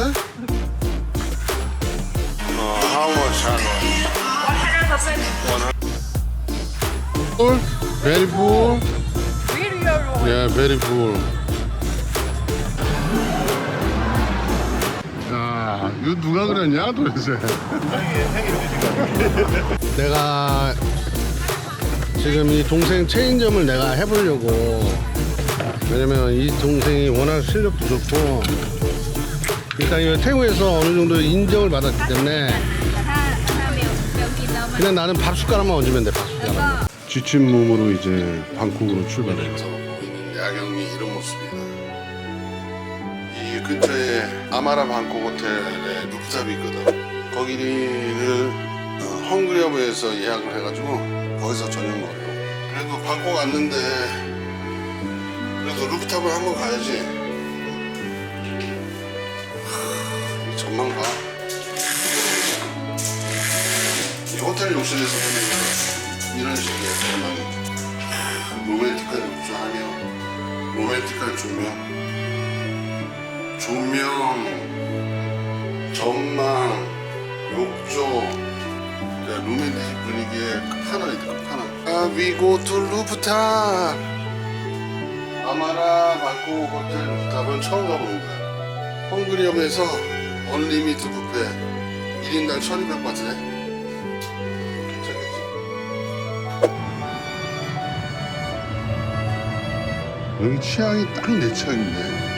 파우더? Uh, how much halwa? full? Very full? Yeah, very full. 야, 이거 누가 그랬냐 도대체? 내가 지금 이 동생 체인점을 내가 해보려고 왜냐면 이 동생이 워낙 실력도 좋고 일단 이 태국에서 어느 정도 인정을 받았기 때문에 그냥 나는 밥 숟가락만 얹으면 돼, 밥 숟가락. 지친 몸으로 이제 방콕으로 출발해서 네. 야경이 이런 모습이다. 이 근처에 아마라 방콕 호텔에 룩탑이 있거든. 거기를 어, 헝그리어브에서 예약을 해가지고 거기서 저녁 먹어요. 그래도 방콕 왔는데 그래도 룩탑을 한번 가야지. 전망 봐. 이 호텔 욕실에서 보면 이런 식이야 전망이. 로맨틱한 욕조하며 로맨틱한 조명? 조명 전망 욕조. 자, 로맨틱 분위기의 끝판왕이다 끝판왕. 아 위고 투 루프탑 아마라 방콕 호텔 루프탑은 처음 가보는 거야. 헝그리엄에서 언리미트 뷔페 1인당 1200바트네. 괜찮겠지? 여기 취향이 딱 내 취향인데.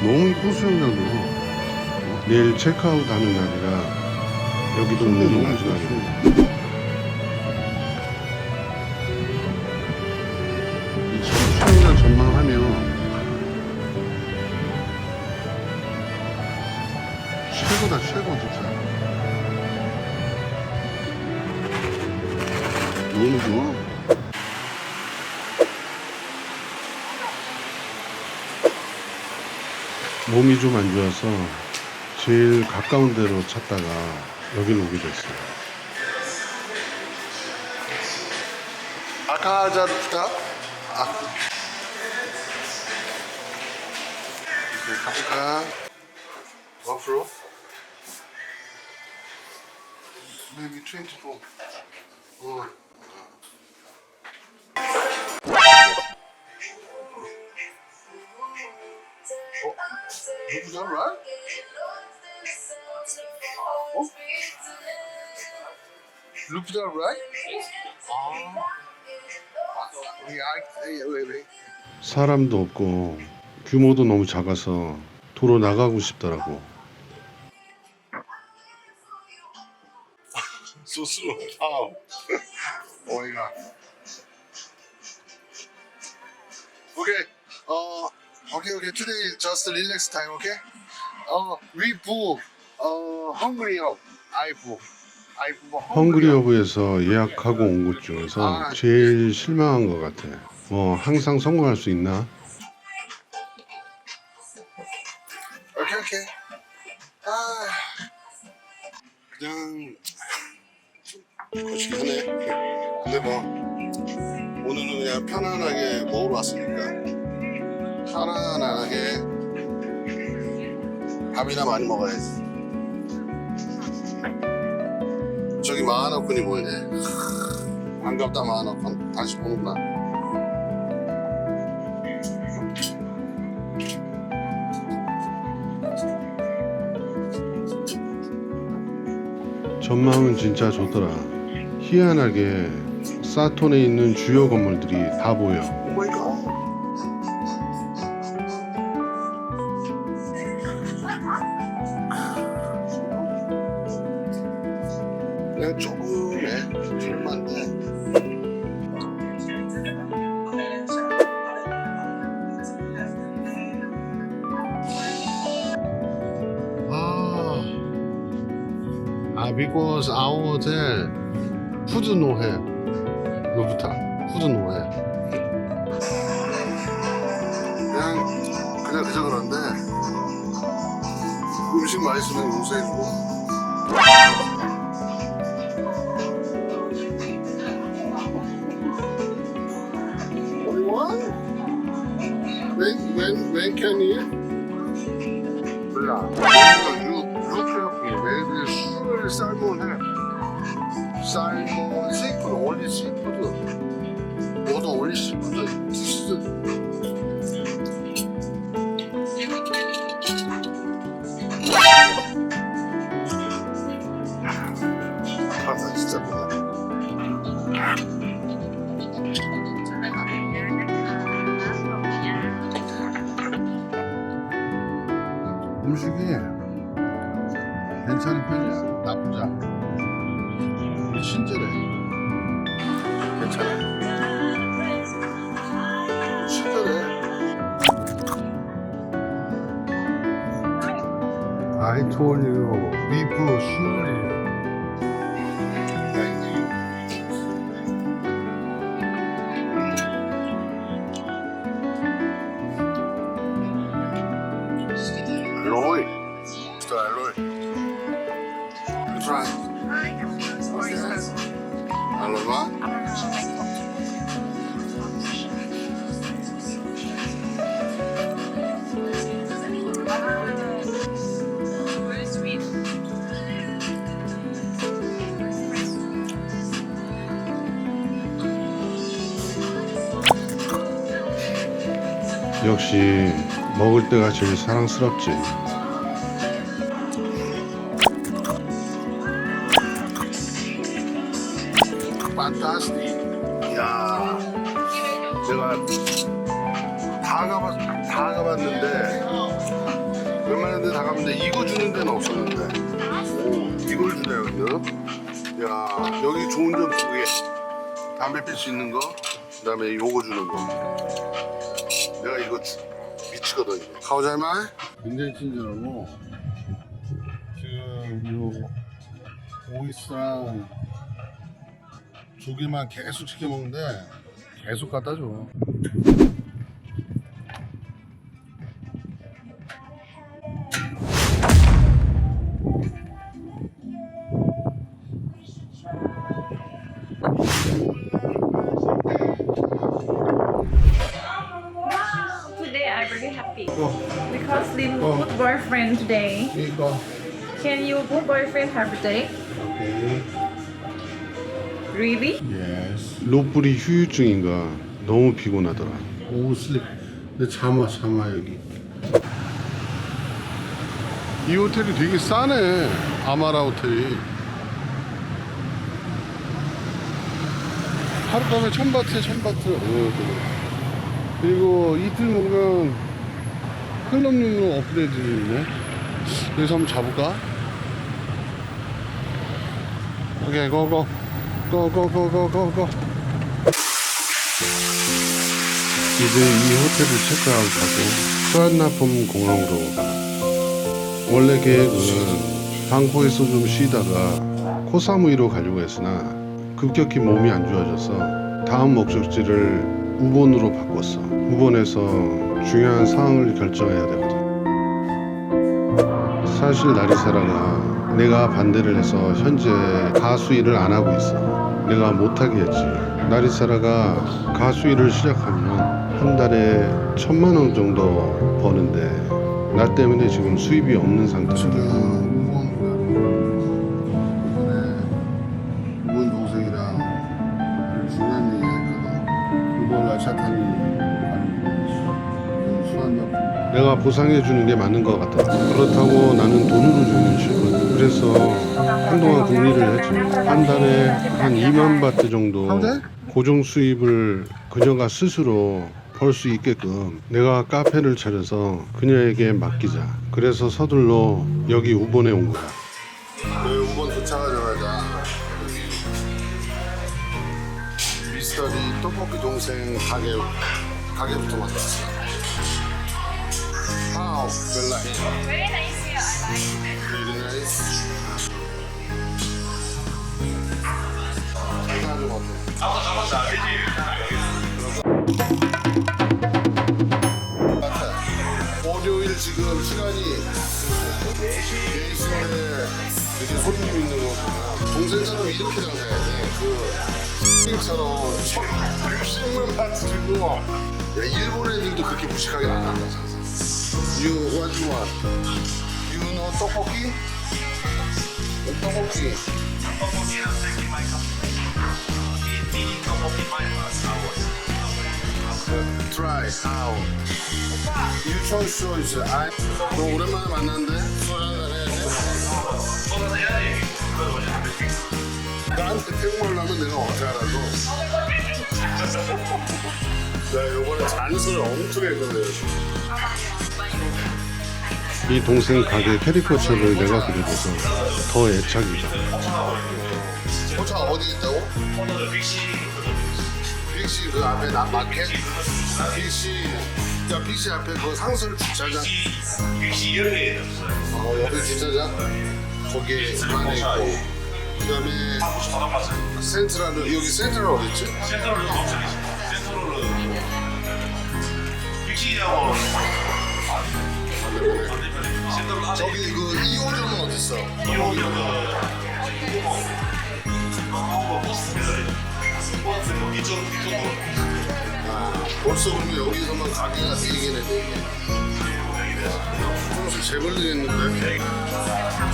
너무 이쁜 수영장도 내일 체크아웃 하는 날이라 여기도 오늘 너무 좋아요 최고다 최고 진짜 너무 좋아 몸이 좀 안 좋아서 제일 가까운 데로 찾다가 여기로 오게 됐어요. 아카자루프타? 아. 이렇게 가볼까? 앞으로? Maybe 24. 어. Is that right? Oh? Look that right? 아. 사람도 없고 규모도 너무 작아서 도로 나가고 싶더라고. Slow. How? oh my god. Okay. Uh, okay, okay. Today is just relax time, okay? Uh, we book uh, Hungry Up. I Up. 헝그리어브에서 예약하고 온 곳 중에서 아. 제일 실망한 것 같아. 뭐 항상 성공할 수 있나? 편안하게 밥이나 많이 먹어야지. 저기 마하나쿤이 보이네. 반갑다 마하나쿤. 다시 보는구나. 전망은 진짜 좋더라. 희한하게 사톤에 있는 주요 건물들이 다 보여. 그냥 조금의 조금만데. 아, 아 because our hotel 푸드 노해. 로부타. 푸드 노 음식 맛있으면 용서해주고 What? When, when can you? 몰라. 음식이 괜찮은 편이야. 나쁘지 않아. 친절해. 괜찮아. 친절해. I told you, before surely. Alloy. Sto alloy. Try. Very sweet. 역시 먹을 때가 제일 사랑스럽지. 판타스틱. 야, 제가 다 가봤 다 가봤는데 웬만한 데 다 가봤는데 이거 주는 데는 없었는데 오, 이걸 주네요 여기는. 야, 여기 좋은 점 두 개. 담배 필 수 있는 거, 그다음에 요거 주는 거. 내가 이거 주, 미 치거든. 가오잘말. 굉장히 친절하고 지금 요 오이스랑 조개만 계속 시켜 먹는데 계속 갖다 줘. Boyfriend every day? 오케이. Really? 예스. 로플이 휴유증인가 너무 피곤하더라. 오 슬립. 근데 잠아 잠아 여기. 이 호텔이 되게 싸네. 아마라 호텔이. 하룻밤에 천 바트에 천 바트. 어. 그리고 이틀 먹으면 클럽 룸으로 업그레이드 있네. 여기서 한번 자볼까? 오케이, 고고. 고고고고고고. 이제 이 호텔을 체크아웃하고 수완나품 공항으로 가. 원래 계획은 방콕에서 좀 쉬다가 코사무이로 가려고 했으나 급격히 몸이 안 좋아져서 다음 목적지를 우본으로 바꿨어. 우본에서 중요한 사항을 결정해야 되거든. 사실 나리사라가 내가 반대를 해서 현재 가수 일을 안 하고 있어. 내가 못하게 했지. 나리사라가 가수 일을 시작하면 한 달에 천만 원 정도 버는데 나 때문에 지금 수입이 없는 상태야. 동생이랑 중요한 얘기. 이번 라차탄이 내가 보상해 주는 게 맞는 것 같아. 그렇다고 나는 돈으로 주면 싫거든. 그래서 한동안 궁리를 했지. 한 달에 한 2만 바트 정도 고정 수입을 그녀가 스스로 벌 수 있게끔 내가 카페를 차려서 그녀에게 맡기자. 그래서 서둘러 여기 우본에 온 거야. 그 우번 도착하자마자 여기 미스터리 떡볶이 동생 가게 가게부터 만났어. How? Very nice. Very nice here. Very nice. 아주 어때? 맞다. 월요일 지금 시간이 4시인데 이렇게 손님 있는 거 동생처럼 이렇게 장사해야 돼. 그 X처럼 10만 바트 야, 일본 애들도 그렇게 무식하게 안 한다. You what you want? You know 떡볶이? 떡볶이. Try how? You choose choice. I. 너 오랜만에 만났는데 해야지. 나한테 태국말 나면 내가 어떻게 알아도. 나 요번에 잔술 엄청 했거든. 이 동생 가게 캐리커처를 내가 그려줘서 더 애착이죠. 포차 어디 있다고? 빅시 그 앞에 나 마켓? 빅시 야 빅시 앞에 그 상설 주차장 어 옆에 주차장 거기에 그 안에 있고 그 다음에 센트럴 여기 센트럴 어디 있지? 저기 그 2호점은 어디 있어? 벌써 그러면 여기서만 가게가 해 조금씩 재벌리겠는데?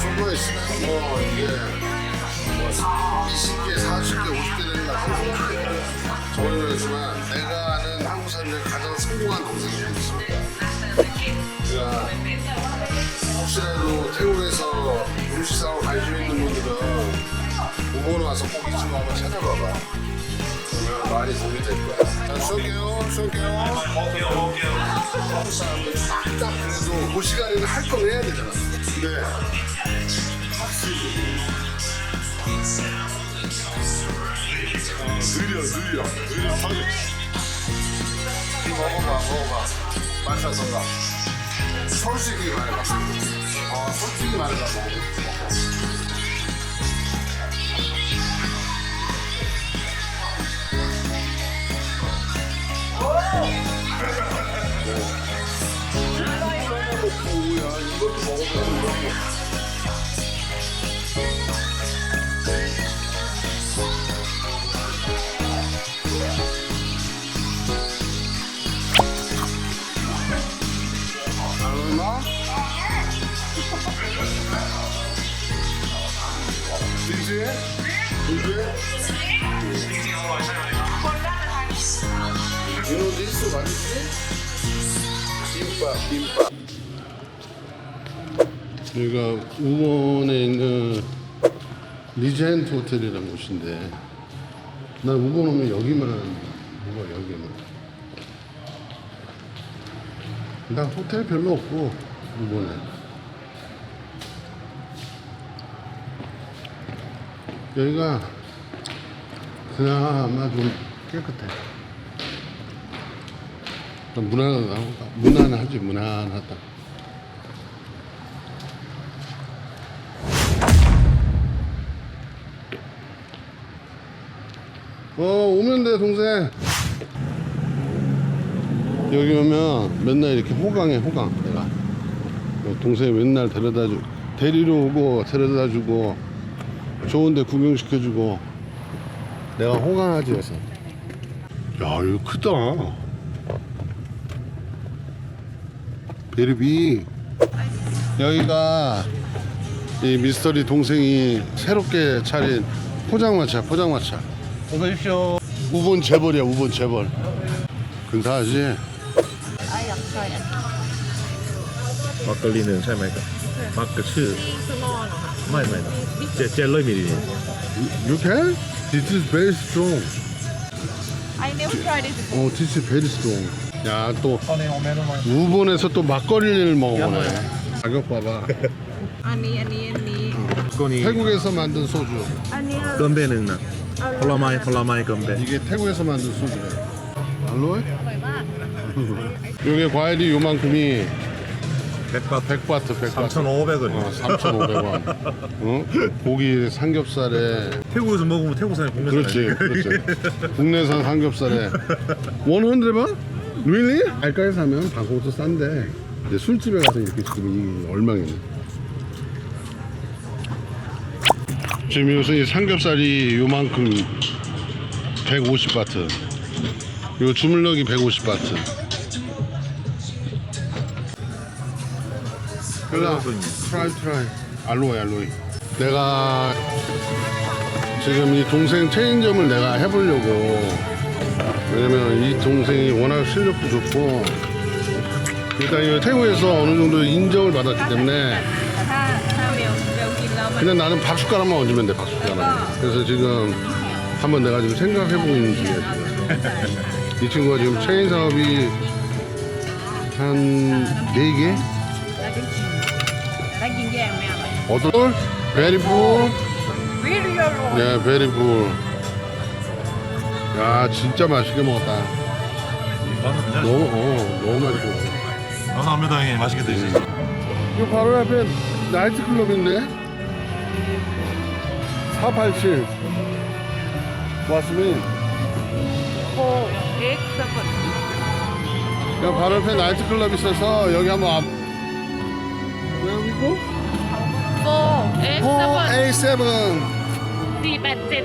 조금만 있으면 뭐 이게 뭐 20개, 40개, 50개 되는 것 같아요 저번에 했지만 내가 아는 한국 사람 중에 가장 성공한 동생이 있습니다 제가 혹시라도 태국에서 음식 사고 관심 있는 분들은 오번 와서 꼭이집 한번 찾아봐봐. 그러면 많이 도움이 될 거야. 자 쏠게요 쏠게요. 한국 사람들 딱 그래도 그 시간에는 할 건 해야 되잖아. 근데 느려 느려 느려. 터져 먹어봐 먹어봐. 마셔서가 솔직히 말해봐. 어 솔직히 말해봐. 뭐야 이것도 먹어봐 얼마? 김밥. 여기가 우본에 있는 리젠트 호텔이라는 곳인데 난 우본 오면 여기만 뭐가 여기만. 난 호텔 별로 없고 이번에. 여기가 그나마 좀 깨끗해. 좀 무난하다 무난하지 무난하다 어 오면 돼 동생. 여기 오면 맨날 이렇게 호강해 호강 내가. 어, 동생이 맨날 데려다 주 데리러 오고 데려다 주고 좋은데 구경시켜주고 내가 호강하지 해서. 야 이거 크다 베르비 여기가 이 미스터리 동생이 새롭게 차린 포장마차 포장마차 어서 오십시오 우본 재벌이야 우본 재벌 근사하지? 아 약간 막걸리는 잘 마니까 막걸리 卖卖的，这这类米的，You can? This is very strong I never tried it before. Oh, this is very strong 야또 ตอนนี้ของเมนูมา 우본에서 또 막걸리를 먹어보네 가격 봐봐 อันนี้อันนี้อันนี้ ตัวนี้ 태국에서 만든 소주 อันนี้ เกินเบหนึ่งนะผลไม้ผลไม้เกินเบ 이게 태국에서 만든 소주래 알로에? อร่อยมาก 여기 과일이 요만큼이 เบ็ดปัด 100바트 100바트 3,500원 어, 3,500원 어? 고기 삼겹살에 태국에서 먹으면 태국 사람 국내 그렇지 그렇지 국내산 삼겹살에 100원? Really? 알까에 사면 방콕도 싼데 이제 술집에 가서 이렇게 지금 이 얼마겠네. 지금 요새 이 삼겹살이 요만큼 150바트. 요 주물럭이 150바트. 일로와. 트라이 트라이 알로에 알로에 내가 지금 이 동생 체인점을 내가 해보려고 왜냐면 이 동생이 워낙 실력도 좋고 일단 태국에서 어느 정도 인정을 받았기 때문에 그냥 나는 박숟가락만 얹으면 돼 박숟가락 그래서 지금 한번 내가 지금 생각해보고 있는 중이야 지금 이 친구가 지금 체인 사업이 한 4개? 어떨? 베리풀? 네 베리풀 야 진짜 맛있게 먹었다 가서 그냥 너무 어 너무 맛있고 감사합니다 형님 맛있게 드시죠 이거 바로 앞에 나이트클럽인데 487 왔으면 โคเอ็กซ์สะกด 야 바로 옆에 나이트클럽 있어서 여기 한번 앞 Where we go? โฟเอ็กซ์สะกด 4A7 สี่แปดเจ็ด